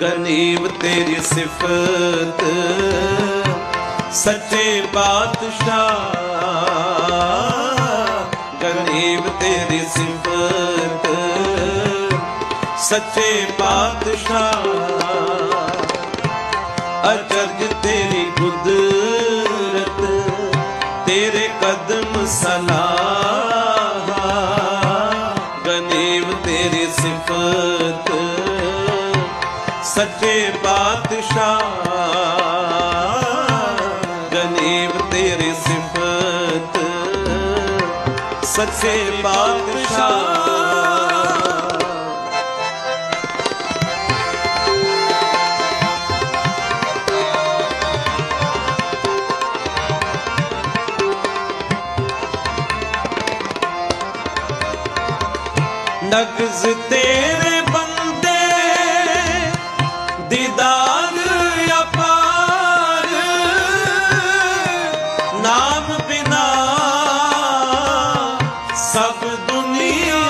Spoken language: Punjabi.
ਗਨੀਬ ਤੇਰੀ ਸਿਫਤ, ਸੱਚੇ ਪਾਤਸ਼ਾਹ। ਗਨੀਬ ਤੇਰੀ ਸਿਫਤ, ਸੱਚੇ ਪਾਤਸ਼ਾਹ। ਅਚਰਜ ਤੇਰੀ ਕੁਦਰਤ, ਤੇਰੇ ਕਦਮ ਸਲਾਹ ਗਨੀਬ ਤੇਰੀ ਸਿਫਤ ਸੱਚੇ ਪਾਤਸ਼ਾਹ ਗਨੀਵ ਤੇਰੀ ਸਿਫਤ। ਸੱਚੇ ਪਾਤਸ਼ਾਹ ਨਗਜ਼ ਤੇਰੇ ਸਭ ਦੁਨੀਆ